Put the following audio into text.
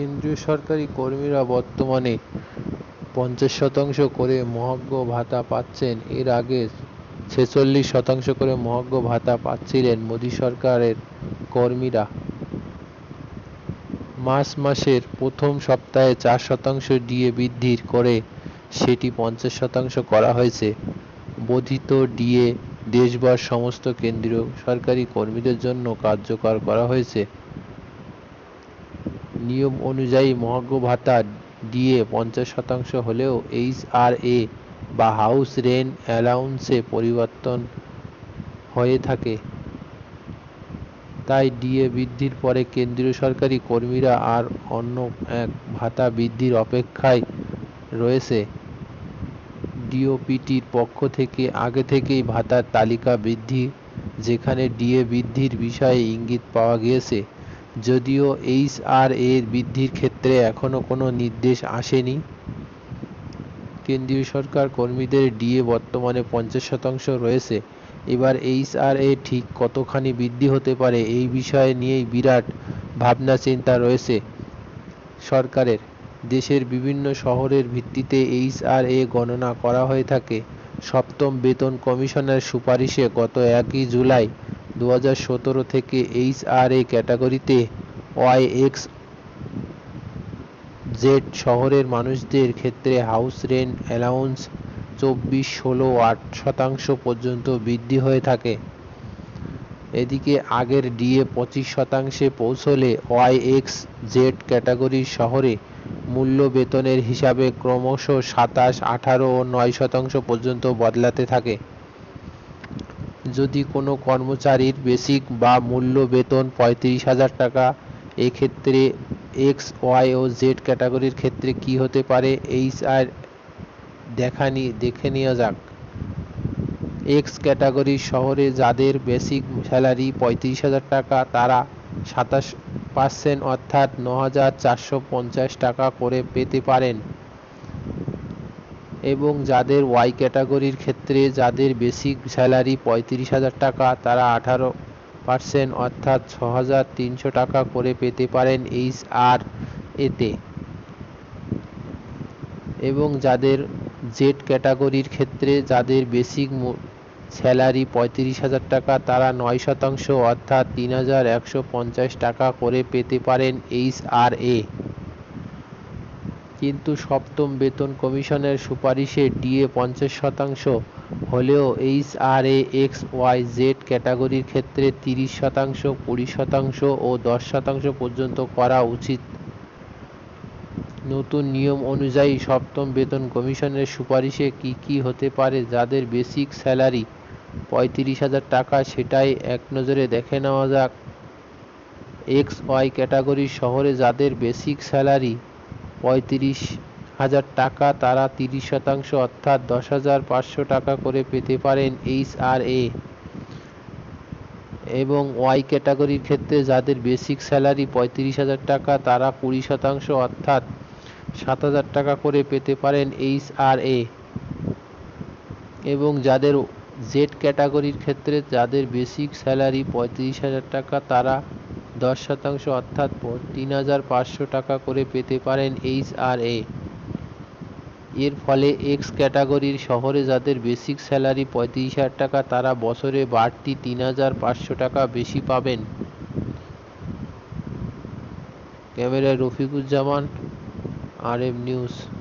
কেন্দ্রীয় সরকারি কর্মীরা বর্তমানে পঞ্চাশ শতাংশ করে মহার্ঘ ভাতা পাচ্ছেন। এর আগে ছেচল্লিশ শতাংশ করে মহার্ঘ ভাতা পাচ্ছিলেন মোদী সরকারের কর্মীরা। মার্চ মাসের প্রথম সপ্তাহে চার শতাংশ ডিএ বৃদ্ধি করে সেটি পঞ্চাশ শতাংশ করা হয়েছে। বর্ধিত ডিএ দেশভর সমস্ত কেন্দ্রীয় সরকারি কর্মীদের জন্য কার্যকর করা হয়েছে। নিয়ম অনুযায়ী মহার্ঘ ভাতা ডিএ পঞ্চাশ শতাংশ হলেও এইচআরএ বা হাউস রেন্ট অ্যালাউন্সে পরিবর্তন হয়ে থাকে। তাই ডিএ বৃদ্ধির পরে কেন্দ্রীয় সরকারি কর্মীরা আর অন্য এক ভাতা বৃদ্ধির অপেক্ষায় রয়েছে। ডিওপিটির পক্ষ থেকে আগে থেকেই ভাতার তালিকা বৃদ্ধি, যেখানে ডিএ বৃদ্ধির বিষয়ে ইঙ্গিত পাওয়া গিয়েছে। যদিও এইচআর এর বৃদ্ধির ক্ষেত্রে এখনও কোনো নির্দেশ আসেনি। কেন্দ্রীয় সরকার কর্মীদের ডিএ বর্তমানে পঞ্চাশ শতাংশ রয়েছে। এবার এইচআর এ ঠিক কতখানি বৃদ্ধি হতে পারে এই বিষয়ে নিয়েই বিরাট ভাবনা চিন্তা রয়েছে সরকারের। দেশের বিভিন্ন শহরের ভিত্তিতে এইচআর এ গণনা করা হয়ে থাকে। সপ্তম বেতন কমিশনের সুপারিশে গত একই জুলাই দু হাজার সতেরো থেকে এইচআরএ ক্যাটাগরিতে ওয়াই এক্স জেড শহরের মানুষদের ক্ষেত্রে হাউস রেন্ট অ্যালাউন্স চব্বিশ ষোলো আট শতাংশ পর্যন্ত বৃদ্ধি হয়ে থাকে। এদিকে আগের ডিএ পঁচিশ শতাংশে পৌঁছলে ওয়াই এক্স জেড ক্যাটাগরির শহরে মূল্য বেতনের হিসাবে ক্রমশ সাতাশ, আঠারো ও নয় শতাংশ পর্যন্ত বদলাতে থাকে। যদি কোনো কর্মচারীর বেসিক বা মূল্য বেতন পঁয়ত্রিশ হাজার টাকা, এক্ষেত্রে এক্স, ওয়াই ও জেড ক্যাটাগরির ক্ষেত্রে কি হতে পারে? এইচ আর দেখানি, দেখে নেওয়া যাক। এক্স ক্যাটাগরির শহরে যাদের বেসিক স্যালারি পঁয়ত্রিশ হাজার টাকা, তারা সাতাশ পার্সেন্ট অর্থাৎ ন হাজার চারশো পঞ্চাশ টাকা করে পেতে পারেন। এবং যাদের ওয়াই ক্যাটাগরির ক্ষেত্রে যাদের বেসিক স্যালারি পঁয়ত্রিশ হাজার টাকা, তারা আঠারো পার্সেন্ট অর্থাৎ ছ হাজার তিনশো টাকা করে পেতে পারেন এইচ আর এতে এবং যাদের জেড ক্যাটাগরির ক্ষেত্রে যাদের বেসিক স্যালারি পঁয়ত্রিশ হাজার টাকা, তারা নয় শতাংশ অর্থাৎ তিন হাজার একশো পঞ্চাশ টাকা করে পেতে পারেন এইচ আর এ। কিন্তু সপ্তম বেতন কমিশনের সুপারিশে ডিএ পঞ্চাশ শতাংশ, হলেও H R A X Y Z ক্যাটাগরির ক্ষেত্রে তিরিশ শতাংশ, কুড়ি শতাংশ ও দশ শতাংশ পর্যন্ত করা উচিত। নতুন নিয়ম অনুযায়ী সপ্তম বেতন কমিশনের সুপারিশে কি কি হতে পারে যাদের বেসিক স্যালারি পঁয়ত্রিশ হাজার টাকা সেটাই এক নজরে দেখে নেওয়া যাক। এক্স ওয়াই ক্যাটাগরির শহরে যাদের বেসিক স্যালারি পঁয়ত্রিশ হাজার টাকা, তারা তিরিশ শতাংশ অর্থাৎ দশ হাজার পাঁচশো টাকা করে পেতে পারেন এইচ আর এ। এবং ওয়াই ক্যাটাগরির ক্ষেত্রে যাদের বেসিক স্যালারি পঁয়ত্রিশ হাজার টাকা, তারা কুড়ি শতাংশ অর্থাৎ সাত হাজার টাকা করে পেতে পারেন এইচ আর এ। এবং যাদের জেড ক্যাটাগরির ক্ষেত্রে যাদের বেসিক স্যালারি পঁয়ত্রিশ হাজার টাকা, তারা দশ শতাংশ অর্থাৎ তিন হাজার পাঁচশো টাকা করে পেতে পারেন এইচ আর এ। এর ফলে এক্স ক্যাটাগরির শহরে যাদের বেসিক স্যালারি পঁয়ত্রিশ হাজার টাকা, তারা বছরে বাড়তি তিন হাজার পাঁচশো টাকা বেশি পাবেন। ক্যামেরায় রফিকুজ্জামান, আর এম নিউজ।